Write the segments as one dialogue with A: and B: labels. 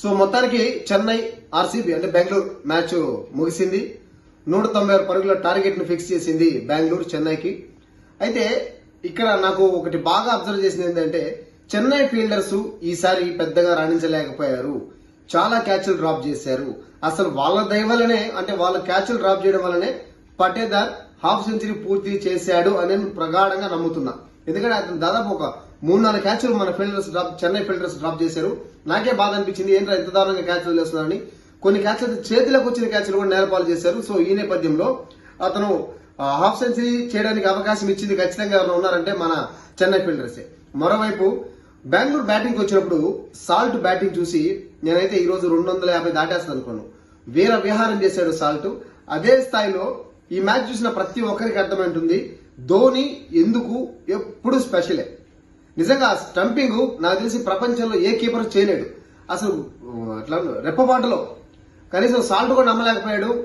A: So మొత్తానికి Chennai RCB అంటే Bengaluru match ముగిసింది. నూట తొంభై ఆరు పరుగుల టార్గెట్ను ఫిక్స్ చేసింది బెంగళూరు చెన్నైకి. అయితే ఇక్కడ నాకు ఒకటి బాగా అబ్జర్వ్ చేసింది ఏంటంటే చెన్నై ఫీల్డర్స్ ఈసారి పెద్దగా రాణించలేకపోయారు. చాలా క్యాచ్లు డ్రాప్ చేశారు. అసలు వాళ్ళ దయవలనే అంటే వాళ్ళ క్యాచ్లు డ్రాప్ చేయడం వల్లనే పటేదార్ హాఫ్ సెంచరీ పూర్తి చేశాడు అని నేను ప్రగాఢంగా నమ్ముతున్నా. ఎందుకంటే అతను దాదాపు ఒక మూడు నాలుగు క్యాచ్లు మన fielders drop Chennai fielders drop చేశారు. నాకే బాధ అనిపించింది ఏంటో ఎంత దారుణంగా క్యాచ్లు వేస్తున్నారని. కొన్ని క్యాచ్లు చేతిలోకి వచ్చిన క్యాచ్లు కూడా నేలపాలు చేశారు. సో ఈ నేపథ్యంలో అతను హాఫ్ సెంచరీ చేయడానికి అవకాశం ఇచ్చింది ఖచ్చితంగా ఎవరైనా ఉన్నారంటే మన చెన్నై ఫీల్డర్సే మరోవైపు బెంగళూరు బ్యాటింగ్ వచ్చినప్పుడు సాల్ట్ బ్యాటింగ్ చూసి నేనైతే ఈ రోజు రెండు వందల యాభై దాటేస్తాను అనుకున్నాను. వీర విహారం చేశాడు సాల్ట్ అదే స్థాయిలో ఈ మ్యాచ్ చూసిన ప్రతి ఒక్కరికి అర్థమైంటుంది ధోని ఎందుకు ఎప్పుడు స్పెషలే నిజంగా స్టంపింగ్ నాకు తెలిసి ప్రపంచంలో ఏ కీపర్ చేయలేడు. అసలు అట్లా రెప్పపాటలో. కనీసం సాల్ట్ కూడా నమ్మలేకపోయాడు.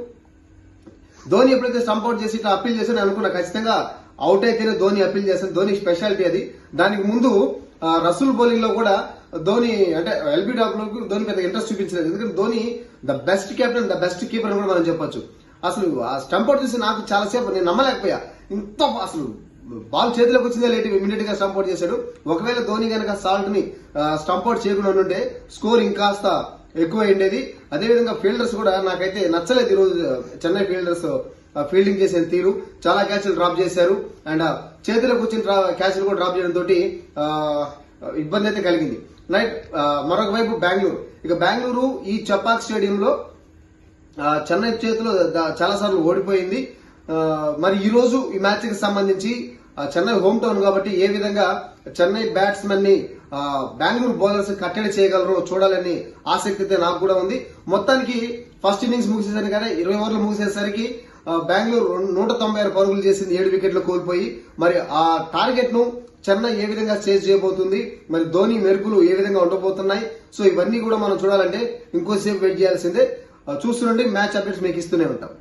A: ధోని ఎప్పుడైతే స్టంప్ అవుట్ చేసి ఇట్లా అప్పీల్ చేశాను అనుకున్నా ఖచ్చితంగా అవుట్ అయితేనే ధోని అప్పీల్ చేశాను ధోని స్పెషాలిటీ అది. దానికి ముందు ఆ, రసూల్ బౌలింగ్లో కూడా ధోని అంటే ఎల్బీ డాక్ ధోని పెద్ద ఇంట్రెస్ట్ చూపించలేదు. ఎందుకంటే Dhoni the best captain the best keeper అని కూడా మనం చెప్పొచ్చు. అసలు ఆ స్టంప్ అవుట్ చూసి నాకు చాలాసేపు నేను నమ్మలేకపోయా. ఇంత అసలు బాల్ చేతిలోకి వచ్చిందే లేట్ ఇమీడియట్గా స్టంప్అట్ చేశాడు. ఒకవేళ ధోని కనుక సాల్ట్ని స్టంప్అట్ చేయకుండా ఉంటే స్కోర్ ఇంకాస్త ఎక్కువ అయిండేది అదేవిధంగా ఫీల్డర్స్ కూడా నాకైతే నచ్చలేదు ఈరోజు చెన్నై ఫీల్డర్స్ ఫీల్డింగ్ చేసిన తీరు. చాలా క్యాచ్లు డ్రాప్ చేశారు. అండ్ చేతిలోకి వచ్చిన క్యాచ్లు కూడా డ్రాప్ చేయడం తోటి ఇబ్బంది అయితే కలిగింది. నైట్ మరొక వైపు బెంగళూరు. ఇక బెంగళూరు ఈ చపాక్ స్టేడియంలో చెన్నై చేతిలో చాలా సార్లు ఓడిపోయింది. మరి ఈ రోజు ఈ మ్యాచ్కి సంబంధించి చెన్నై హోమ్ టౌన్ కాబట్టి ఏ విధంగా చెన్నై బ్యాట్స్మెన్ని బెంగళూరు బౌలర్స్ కట్టడి చేయగలరో చూడాలని ఆసక్తి అయితే నాకు కూడా ఉంది. మొత్తానికి ఫస్ట్ ఇన్నింగ్స్ ముగిసేసరికి కానీ ఇరవై ఓవర్లు ముగిసేసరికి బెంగళూరు నూట తొంభై ఆరు పరుగులు చేసింది ఏడు వికెట్లు కోల్పోయి మరి ఆ టార్గెట్ను చెన్నై ఏ విధంగా చేజ్ చేయబోతుంది మరి ధోని మెరుపులు ఏ విధంగా ఉండబోతున్నాయి సో ఇవన్నీ కూడా మనం చూడాలంటే ఇంకోసేపు వెయిట్ చేయాల్సిందే. ఆ, చూస్తుండండి మ్యాచ్ అప్డేట్స్ మీకు ఇస్తూనే ఉంటాం.